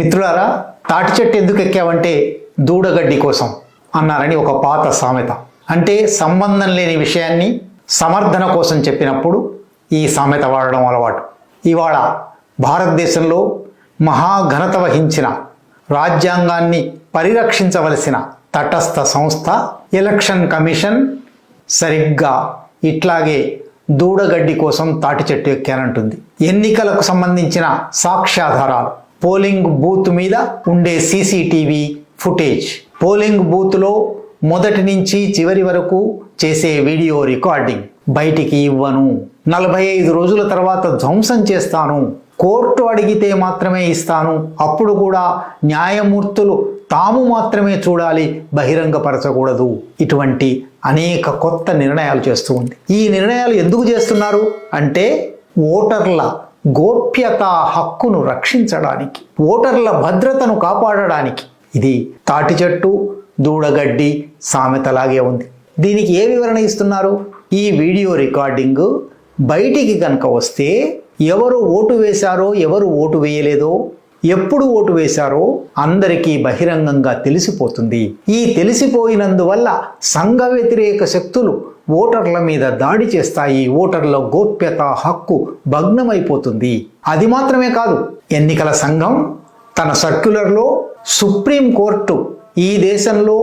మిత్రులారా తాటి చెట్టు ఎందుకు ఎక్కావంటే దూడగడ్డి కోసం అన్నారని ఒక పాత సామెత. అంటే సంబంధం లేని విషయాన్ని సమర్థన కోసం చెప్పినప్పుడు ఈ సామెత వాడడం అలవాటు. ఇవాళ భారతదేశంలో మహాఘనత వహించిన రాజ్యాంగాన్ని పరిరక్షించవలసిన తటస్థ సంస్థ ఎలక్షన్ కమిషన్ సరిగ్గా ఇట్లాగే దూడగడ్డి కోసం తాటి చెట్టు ఎక్కానంటుంది. ఎన్నికలకు సంబంధించిన సాక్ష్యాధారాలు పోలింగ్ బూత్ మీద ఉండే సీసీటీవీ ఫుటేజ్. పోలింగ్ బూత్లో మొదటి నుంచి చివరి వరకు చేసే వీడియో రికార్డింగ్. బయటికి ఇవ్వను. నలభై ఐదు రోజుల తర్వాత ధ్వంసం చేస్తాను. కోర్టు అడిగితే మాత్రమే ఇస్తాను. అప్పుడు కూడా న్యాయమూర్తులు తాము మాత్రమే చూడాలి బహిరంగపరచకూడదు. ఇటువంటి అనేక కొత్త నిర్ణయాలు చేస్తూ ఉంది. ఈ నిర్ణయాలు ఎందుకు చేస్తున్నారు? అంటే ఓటర్ల గోప్యత హక్కును రక్షించడానికి ఓటర్ల భద్రతను కాపాడడానికి. ఇది తాటి చెట్టు దూడగడ్డి సామెతలాగే ఉంది. దీనికి ఏ వివరణ ఇస్తున్నారు? ఈ వీడియో రికార్డింగ్ బయటికి కనుక వస్తే ఎవరు ఓటు వేశారో ఎవరు ఓటు వేయలేదో ఎప్పుడు ఓటు వేశారో అందరికీ బహిరంగంగా తెలిసిపోతుంది. ఈ తెలిసిపోయినందువల్ల సంఘ వ్యతిరేక శక్తులు ఓటర్ల మీద దాడి చేస్తాయి ఓటర్ల గోప్యత హక్కు భగ్నమైపోతుంది. అది మాత్రమే కాదు ఎన్నికల సంఘం తన సర్క్యులర్లో సుప్రీం కోర్టు ఈ దేశంలో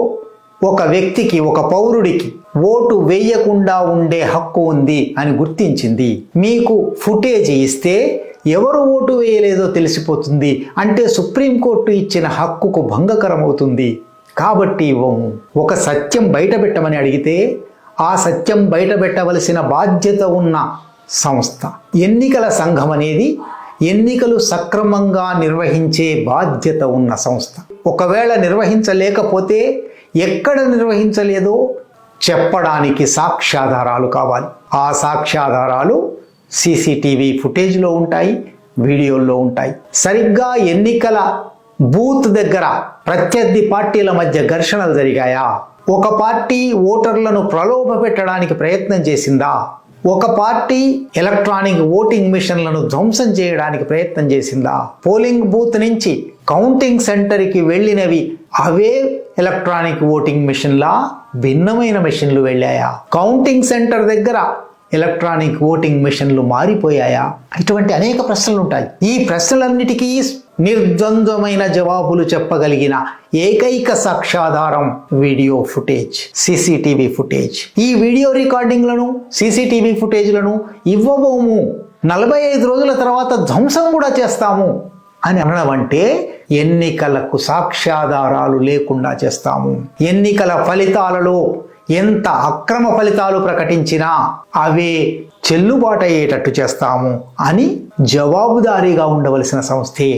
ఒక వ్యక్తికి ఒక పౌరుడికి ఓటు వేయకుండా ఉండే హక్కు ఉంది అని గుర్తించింది. మీకు ఫుటేజ్ ఇస్తే ఎవరు ఓటు వేయలేదో తెలిసిపోతుంది. అంటే సుప్రీంకోర్టు ఇచ్చిన హక్కుకు భంగకరమవుతుంది. కాబట్టి ఒక సత్యం బయటపెట్టమని అడిగితే ఆ సత్యం బయటపెట్టవలసిన బాధ్యత ఉన్న సంస్థ. ఎన్నికల సంఘం అనేది ఎన్నికలు సక్రమంగా నిర్వహించే బాధ్యత ఉన్న సంస్థ. ఒకవేళ నిర్వహించలేకపోతే ఎక్కడ నిర్వహించలేదో చెప్పడానికి సాక్ష్యాధారాలు కావాలి. ఆ సాక్ష్యాధారాలు సీసీటీవీ ఫుటేజ్లో ఉంటాయి వీడియోల్లో ఉంటాయి. సరిగ్గా ఎన్నికల బూత్ దగ్గర ప్రత్యర్థి పార్టీల మధ్య ఘర్షణలు జరిగాయా? ఒక పార్టీ ఓటర్లను ప్రలోభ పెట్టడానికి ప్రయత్నం చేసిందా? ఒక పార్టీ ఎలక్ట్రానిక్ ఓటింగ్ మిషన్లను ధ్వంసం చేయడానికి ప్రయత్నం చేసిందా? పోలింగ్ బూత్ నుంచి కౌంటింగ్ సెంటర్కి వెళ్ళినవి అవే ఎలక్ట్రానిక్ ఓటింగ్ మిషన్లా? భిన్నమైన మిషన్లు వెళ్ళాయా? కౌంటింగ్ సెంటర్ దగ్గర ఎలక్ట్రానిక్ ఓటింగ్ మిషన్లు మారిపోయాయా? ఇటువంటి అనేక ప్రశ్నలు ఉంటాయి. ఈ ప్రశ్నలన్నిటికీ నిర్ద్వంద్వమైన జవాబులు చెప్పగలిగిన ఏకైక సాక్ష్యాధారం వీడియో ఫుటేజ్ సీసీటీవీ ఫుటేజ్. ఈ వీడియో రికార్డింగ్లను సీసీటీవీ ఫుటేజ్లను ఇవ్వబోము. నలభై ఐదు రోజుల తర్వాత ధ్వంసం కూడా చేస్తాము అని అనడం అంటే ఎన్నికలకు సాక్ష్యాధారాలు లేకుండా చేస్తాము. ఎన్నికల ఫలితాలలో ఎంత అక్రమ ఫలితాలు ప్రకటించినా అవే చెల్లుబాటు అయ్యేటట్టు చేస్తాము అని జవాబుదారీగా ఉండవలసిన సంస్థే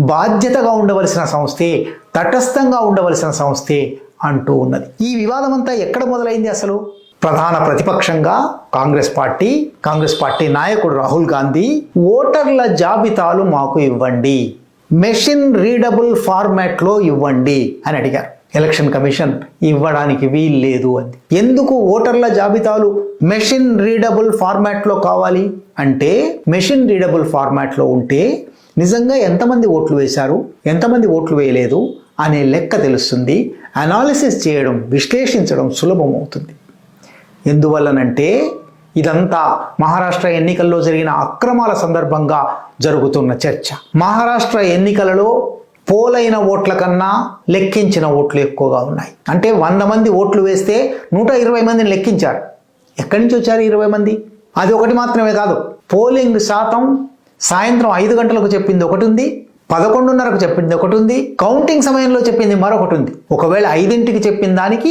బాధ్యతగా ఉండవలసిన సంస్థే తటస్థంగా ఉండవలసిన సంస్థే అంటూ ఉన్నది. ఈ వివాదం అంతా ఎక్కడ మొదలైంది అసలు? ప్రధాన ప్రతిపక్షంగా కాంగ్రెస్ పార్టీ కాంగ్రెస్ పార్టీ నాయకుడు రాహుల్ గాంధీ ఓటర్ల జాబితాలు మాకు ఇవ్వండి మెషిన్ రీడబుల్ ఫార్మాట్లో ఇవ్వండి అని అడిగారు. ఎలక్షన్ కమిషన్ ఇవ్వడానికి వీలు లేదు అంది. ఎందుకు ఓటర్ల జాబితాలు మెషిన్ రీడబుల్ ఫార్మాట్లో కావాలి? అంటే మెషిన్ రీడబుల్ ఫార్మాట్లో ఉంటే నిజంగా ఎంతమంది ఓట్లు వేశారు? ఎంతమంది ఓట్లు వేయలేదు? అనే లెక్క తెలుస్తుంది. అనాలిసిస్ చేయడం విశ్లేషించడం సులభం అవుతుంది ఎందువల్లనంటే ఇదంతా మహారాష్ట్ర ఎన్నికల్లో జరిగిన అక్రమాల సందర్భంగా జరుగుతున్న చర్చ. మహారాష్ట్ర ఎన్నికలలో పోలైన ఓట్ల కన్నా లెక్కించిన ఓట్లు ఎక్కువగా ఉన్నాయి. అంటే వంద మంది ఓట్లు వేస్తే నూట ఇరవై మందిని లెక్కించారు. ఎక్కడి నుంచి వచ్చారు ఇరవై మంది? అది ఒకటి మాత్రమే కాదు. పోలింగ్ శాతం సాయంత్రం ఐదు గంటలకు చెప్పింది ఒకటి ఉంది పదకొండున్నరకు చెప్పింది ఒకటి ఉంది కౌంటింగ్ సమయంలో చెప్పింది మరొకటి ఉంది. ఒకవేళ ఐదింటికి చెప్పిన దానికి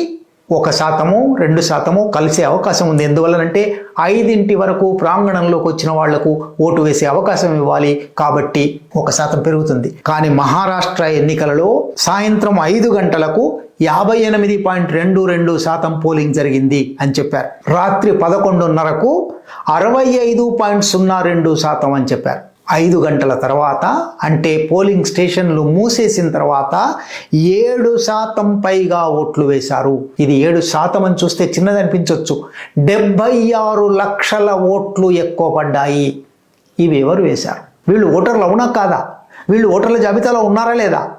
ఒక శాతము రెండు శాతము కలిసే అవకాశం ఉంది. ఎందువల్లనంటే ఐదింటి వరకు ప్రాంగణంలోకి వచ్చిన వాళ్ళకు ఓటు వేసే అవకాశం ఇవ్వాలి కాబట్టి ఒక శాతం పెరుగుతుంది. కానీ మహారాష్ట్ర ఎన్నికలలో సాయంత్రం ఐదు గంటలకు యాభై ఎనిమిది పాయింట్ రెండు రెండు శాతం పోలింగ్ జరిగింది అని చెప్పారు. రాత్రి పదకొండున్నరకు అరవై ఐదు పాయింట్ సున్నా రెండు శాతం అని చెప్పారు. ఐదు గంటల తర్వాత అంటే పోలింగ్ స్టేషన్లు మూసేసిన తర్వాత ఏడు శాతం పైగా ఓట్లు వేశారు. ఇది ఏడు శాతం అని చూస్తే చిన్నది అనిపించవచ్చు డెబ్బై ఆరు లక్షల ఓట్లు ఎక్కువ పడ్డాయి. ఇవి ఎవరు వేశారు? వీళ్ళు ఓటర్లు అవునా కాదా? వీళ్ళు ఓటర్ల జాబితాలో ఉన్నారా లేదా?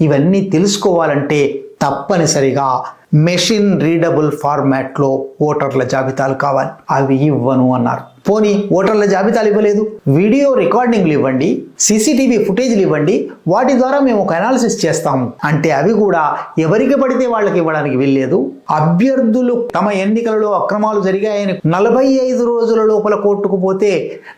ఇవన్నీ తెలుసుకోవాలంటే తప్పనిసరిగా మెషిన్ రీడబుల్ ఫార్మాట్లో ఓటర్ల జాబితాలు కావాలి. అవి ఇవ్వను అన్నారు. పోనీ ఓటర్ల జాబితాలు ఇవ్వలేదు? వీడియో రికార్డింగ్లు ఇవ్వండి సీసీటీవీ ఫుటేజ్లు ఇవ్వండి వాటి ద్వారా మేము ఒక అనాలిసిస్ చేస్తాము. అంటే అవి కూడా ఎవరికి పడితే వాళ్ళకి ఇవ్వడానికి వీల్లేదు. అభ్యర్థులు తమ ఎన్నికలలో అక్రమాలు జరిగాయని నలభై ఐదు రోజుల లోపల కోర్టుకు పోతే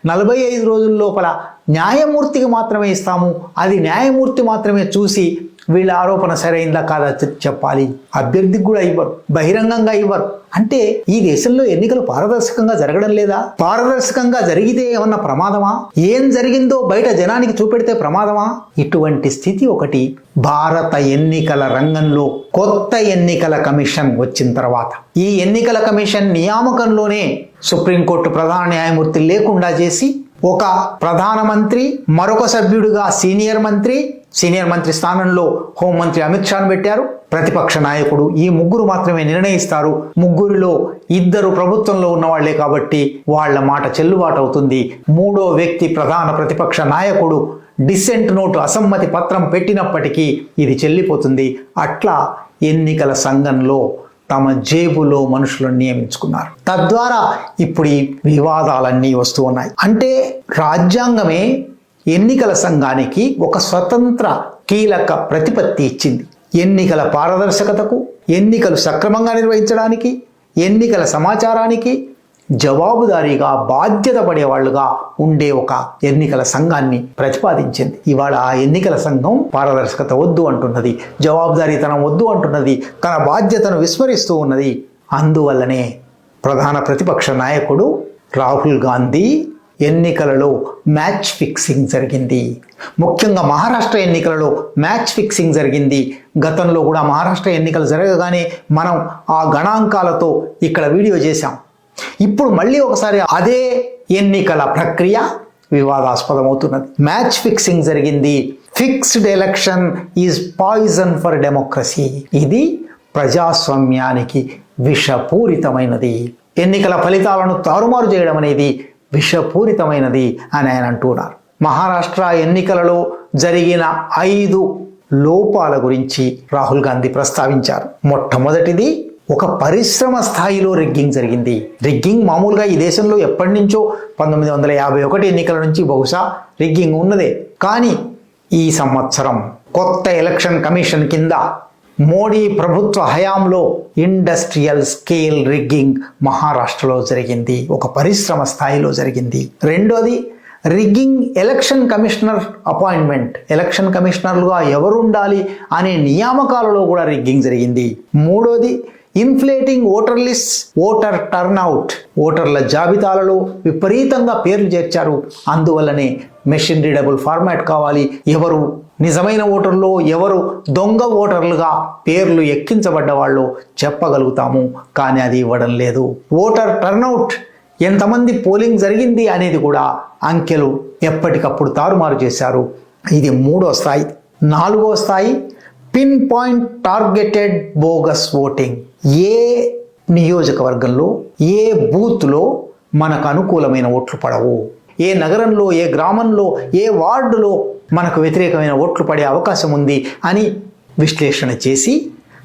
నలభై ఐదు రోజుల లోపల న్యాయమూర్తికి మాత్రమే ఇస్తాము. అది న్యాయమూర్తి మాత్రమే చూసి వీళ్ళ ఆరోపణ సరైందా కాదా చెప్పాలి. అభ్యర్థికి కూడా ఇవ్వరు బహిరంగంగా ఇవ్వరు. అంటే ఈ దేశంలో ఎన్నికలు పారదర్శకంగా జరగడం లేదా? పారదర్శకంగా జరిగితే ఏమన్నా ప్రమాదమా? ఏం జరిగిందో బయట జనానికి చూపెడితే ప్రమాదమా? ఇటువంటి స్థితి ఒకటి. భారత ఎన్నికల రంగంలో కొత్త ఎన్నికల కమిషన్ వచ్చిన తర్వాత. ఈ ఎన్నికల కమిషన్ నియామకంలోనే సుప్రీంకోర్టు ప్రధాన న్యాయమూర్తి లేకుండా చేసి ఒక ప్రధానమంత్రి మరొక సభ్యుడిగా సీనియర్ మంత్రి సీనియర్ మంత్రి స్థానంలో హోంమంత్రి అమిత్ షాను పెట్టారు. ప్రతిపక్ష నాయకుడు ఈ ముగ్గురు మాత్రమే నిర్ణయిస్తారు. ముగ్గురిలో ఇద్దరు ప్రభుత్వంలో ఉన్నవాళ్ళే కాబట్టి వాళ్ళ మాట చెల్లుబాటు అవుతుంది. మూడో వ్యక్తి ప్రధాన ప్రతిపక్ష నాయకుడు డిసెంట్ నోటు అసమ్మతి పత్రం పెట్టినప్పటికీ ఇది చెల్లిపోతుంది. అట్లా ఎన్నికల సంఘంలో తమ జేబులో మనుషులను నియమించుకున్నారు. తద్వారా ఇప్పుడు ఈ వివాదాలన్నీ వస్తూ ఉన్నాయి. అంటే రాజ్యాంగమే ఎన్నికల సంఘానికి ఒక స్వతంత్ర కీలక ప్రతిపత్తి ఇచ్చింది. ఎన్నికల పారదర్శకతకు ఎన్నికలు సక్రమంగా నిర్వహించడానికి ఎన్నికల సమాచారానికి జవాబుదారీగా బాధ్యత పడేవాళ్ళుగా ఉండే ఒక ఎన్నికల సంఘాన్ని ప్రతిపాదించింది. ఇవాళ ఆ ఎన్నికల సంఘం పారదర్శకత వద్దు అంటున్నది జవాబుదారీతనం వద్దు అంటున్నది తన బాధ్యతను విస్మరిస్తూ ఉన్నది. అందువల్లనే ప్రధాన ప్రతిపక్ష నాయకుడు రాహుల్ గాంధీ ఎన్నికలలో మ్యాచ్ ఫిక్సింగ్ జరిగింది. ముఖ్యంగా మహారాష్ట్ర ఎన్నికలలో మ్యాచ్ ఫిక్సింగ్ జరిగింది. గతంలో కూడా మహారాష్ట్ర ఎన్నికలు జరగగానే మనం ఆ గణాంకాలతో ఇక్కడ వీడియో చేశాం. ఇప్పుడు మళ్ళీ ఒకసారి అదే ఎన్నికల ప్రక్రియ వివాదాస్పదమవుతున్నది. మ్యాచ్ ఫిక్సింగ్ జరిగింది. Fixed election is poison for democracy. ఇది ప్రజాస్వామ్యానికి విషపూరితమైనది. ఎన్నికల ఫలితాలను తారుమారు చేయడం అనేది విషపూరితమైనది అని ఆయన అంటున్నారు. మహారాష్ట్ర ఎన్నికలలో జరిగిన ఐదు లోపాల గురించి రాహుల్ గాంధీ ప్రస్తావించారు. మొట్టమొదటిది ఒక పరిశ్రమ స్థాయిలో రిగ్గింగ్ జరిగింది. రిగ్గింగ్ మామూలుగా ఈ దేశంలో ఎప్పటి నుంచో పంతొమ్మిది వందల యాభై ఒకటి ఎన్నికల నుంచి బహుశా రిగ్గింగ్ ఉన్నదే. కానీ ఈ సంవత్సరం కొత్త ఎలక్షన్ కమిషన్ కింద మోడీ ప్రభుత్వ హయాంలో ఇండస్ట్రియల్ స్కేల్ రిగ్గింగ్ మహారాష్ట్రలో జరిగింది ఒక పరిశ్రమ స్థాయిలో జరిగింది. రెండోది rigging election commissioner appointment. Election కమిషనర్లుగా ఎవరు ఉండాలి అనే నియామకాలలో కూడా రిగ్గింగ్ జరిగింది. మూడోది inflating voter list voter turnout. ఓటర్ల జాబితాలలో విపరీతంగా పేర్లు చేర్చారు. అందువల్లనే మెషిన్ రీడబుల్ ఫార్మాట్ కావాలి. ఎవరు నిజమైన ఓటర్లు ఎవరు దొంగ ఓటర్లుగా పేర్లు ఎక్కించబడ్డ వాళ్ళు చెప్పగలుగుతాము. కానీ అది ఇవ్వడం లేదు. ఓటర్ టర్నౌట్ ఎంతమంది పోలింగ్ జరిగింది అనేది కూడా అంకెలు ఎప్పటికప్పుడు తారుమారు చేశారు. ఇది మూడో స్థాయి. నాలుగో స్థాయి. Pin point targeted bogus voting. ఏ నియోజకవర్గంలో ఏ బూత్లో మనకు అనుకూలమైన ఓట్లు పడవు? ఏ నగరంలో ఏ గ్రామంలో ఏ వార్డులో మనకు వ్యతిరేకమైన ఓట్లు పడే అవకాశం ఉంది అని విశ్లేషణ చేసి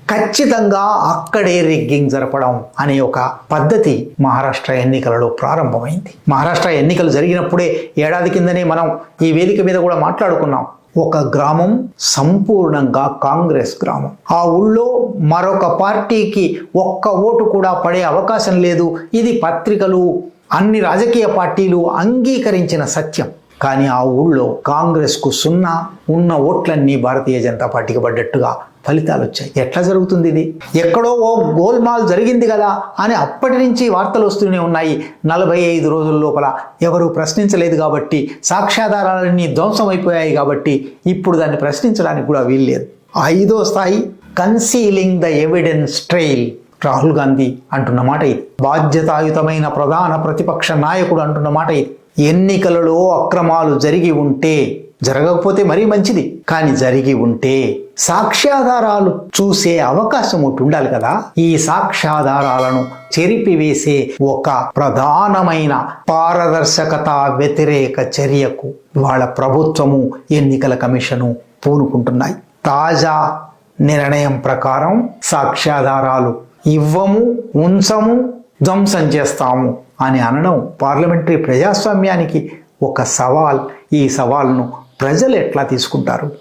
ఖచ్చితంగా అక్కడే రిగ్గింగ్ జరపడం అనే ఒక పద్ధతి మహారాష్ట్ర ఎన్నికలలో ప్రారంభమైంది. మహారాష్ట్ర ఎన్నికలు జరిగినప్పుడే ఏడాది కిందనే మనం ఈ వేదిక మీద కూడా మాట్లాడుకున్నాం. ఒక గ్రామం సంపూర్ణంగా కాంగ్రెస్ గ్రామం. ఆ ఊళ్ళో మరొక పార్టీకి ఒక్క ఓటు కూడా పడే అవకాశం లేదు. ఇది పత్రికలు అన్ని రాజకీయ పార్టీలు అంగీకరించిన సత్యం. కానీ ఆ ఊళ్ళో కాంగ్రెస్కు సున్నా ఉన్న ఓట్లన్నీ భారతీయ జనతా పార్టీకి పడ్డట్టుగా ఫలితాలు వచ్చాయి. ఎట్లా జరుగుతుంది ఇది? ఎక్కడో ఓ గోల్మాల్ జరిగింది కదా అని అప్పటి నుంచి వార్తలు వస్తూనే ఉన్నాయి. నలభై ఐదు రోజుల లోపల ఎవరు ప్రశ్నించలేదు కాబట్టి సాక్ష్యాధారాలన్నీ ధ్వంసం అయిపోయాయి కాబట్టి ఇప్పుడు దాన్ని ప్రశ్నించడానికి కూడా వీల్లేదు ఐదో స్థాయి concealing the evidence trail Rahul Gandhi అంటున్న మాట ఇది. బాధ్యతాయుతమైన ప్రధాన ప్రతిపక్ష నాయకుడు అంటున్న మాట ఇది. ఎన్నికలలో అక్రమాలు జరిగి ఉంటే జరగకపోతే మరీ మంచిది. కానీ జరిగి ఉంటే సాక్ష్యాధారాలు చూసే అవకాశం ఒకటి ఉండాలి కదా. ఈ సాక్ష్యాధారాలను చెరిపివేసే ఒక ప్రధానమైన పారదర్శకత వ్యతిరేక చర్యకు వాళ్ళ ప్రభుత్వము ఎన్నికల కమిషను పూనుకుంటున్నాయి. తాజా నిర్ణయం ప్రకారం సాక్ష్యాధారాలు ఇవ్వము ఉంచము ధ్వంసం చేస్తాము. అని అనడం పార్లమెంటరీ ప్రజాస్వామ్యానికి ఒక సవాల్. ఈ సవాల్ను ప్రజలు ఎట్లా తీసుకుంటారు?